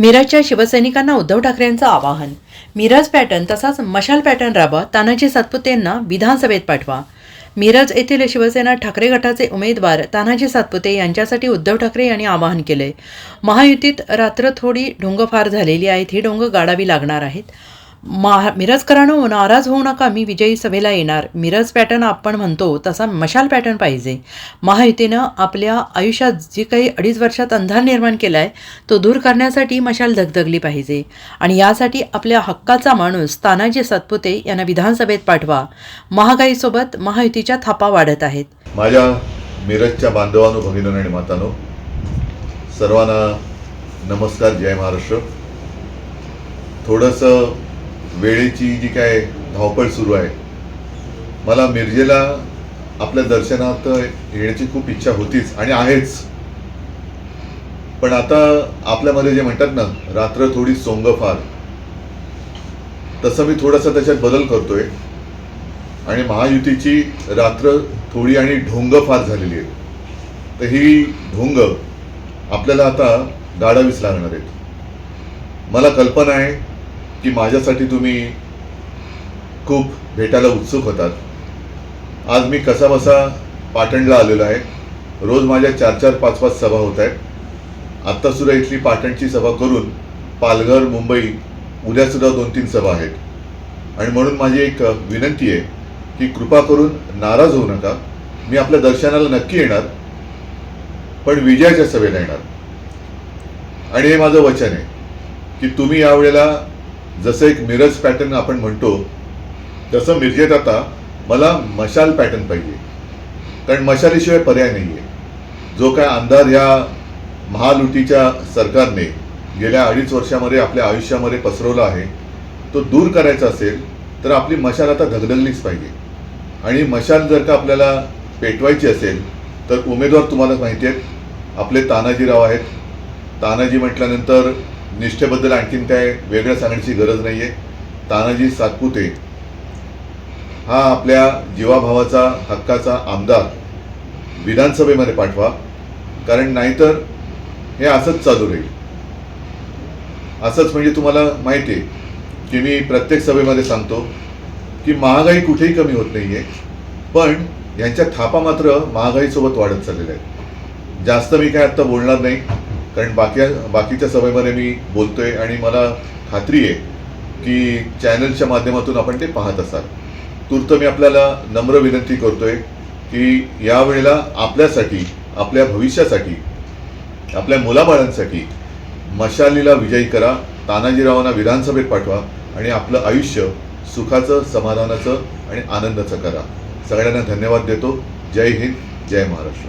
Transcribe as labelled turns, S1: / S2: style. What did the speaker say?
S1: मिरजच्या शिवसैनिकांना उद्धव ठाकरेंचं आवाहन. मिरज पॅटर्न तसाच मशाल पॅटर्न राबवा तानाजी सातपुतेंना विधानसभेत पाठवा. मिरज येथील शिवसेना ठाकरे गटाचे उमेदवार तानाजी सातपुते यांच्यासाठी उद्धव ठाकरे यांनी आवाहन केले महायुतीत रात्र थोडी ढोंग फार झालेली आहेत ही ढोंग गाडावी लागणार आहेत. महा मिरजकरांनो हो, नाराज होऊ नका मी विजयी सभेला येणार. मिरज पॅटर्न आपण म्हणतो तसा मशाल पॅटर्न पाहिजे. महायुतीनं आपल्या आयुष्यात जी काही अडीच वर्षात अंधार निर्माण केला आहे तो दूर करण्यासाठी मशाल धगधगली पाहिजे. आणि यासाठी आपल्या हक्काचा माणूस तानाजी सातपुते यांना विधानसभेत पाठवा. महागाईसोबत महायुतीच्या थापा वाढत आहेत.
S2: माझ्या मिरजच्या बांधवांनो भगिनीनो आणि मातानो सर्वांना नमस्कार जय महाराष्ट्र. थोडंसं वेळेची जी काय धावपळ सुरू आहे मला मिरजेला आपल्या दर्शनात येण्याची खूप इच्छा होतीच आणि आहेच. पण आता आपल्यामध्ये जे म्हणतात ना रात्र थोडी सोंग फार. तसं मी थोडासा त्याच्यात बदल करतोय. आणि महायुतीची रात्र थोडी आणि ढोंग फार झालेली आहे. तर ही ढोंग आपल्याला आता गाडावीच लागणार आहेत. मला कल्पना आहे की माझ्यासाठी तुम्ही खूप भेटायला उत्सुक होतात. आज मी कसाबसा पाटणला आलेलो आहे. रोज माझ्या चार चार पाच पाच सभा होत आहेत. आत्तासुद्धा इथली पाटणची सभा करून पालघर मुंबई उद्यासुद्धा दोन तीन सभा आहेत. आणि म्हणून माझी एक विनंती आहे की कृपा करून नाराज होऊ नका. मी आपल्या दर्शनाला नक्की येणार पण विजयाच्या सभेला येणार. आणि हे माझं वचन आहे की तुम्ही यावेळेला जसं एक मिरज पॅटर्न आपण म्हणतो तसं मिरजेत आता मला मशाल पॅटर्न पाहिजे. कारण मशालीशिवाय पर्याय नाही आहे जो काय अंधार ह्या महालुटीच्या सरकारने गेल्या अडीच वर्षामध्ये आपल्या आयुष्यामध्ये पसरवला आहे तो दूर करायचा असेल तर आपली मशाल आता धगधगलीच पाहिजे. आणि मशाल जर का आपल्याला पेटवायची असेल तर उमेदवार तुम्हाला माहिती आहेत. आपले तानाजीराव आहेत. तानाजी म्हटल्यानंतर निष्ठेबद्दल आणखीन काय वेगळं सांगण्याची गरज नाही आहे तानाजी सातपुते हा आपल्या जीवाभावाचा हक्काचा आमदार विधानसभेमध्ये पाठवा. कारण नाहीतर हे असंच चालू राहील. असंच म्हणजे तुम्हाला माहिती आहे की मी प्रत्येक सभेमध्ये सांगतो की महागाई कुठेही कमी होत नाही आहे पण यांच्या थापा मात्र महागाईसोबत वाढत चाललेल्या आहेत. जास्त मी काय आत्ता बोलणार नाही. कारण बाकी बाकीच्या सभेमध्ये मी बोलतोय आणि मला खात्री आहे की चॅनलच्या माध्यमातून आपण ते पाहत असाल. तूर्त मी आपल्याला नम्र विनंती करतोय की यावेळेला आपल्यासाठी आपल्या भविष्यासाठी आपल्या मुलाबाळांसाठी मशालीला विजयी करा तानाजीरावांना विधानसभेत पाठवा आणि आपलं आयुष्य सुखाचं समाधानाचं आणि आनंदाचं करा. सगळ्यांना धन्यवाद देतो. जय हिंद जय Maharashtra.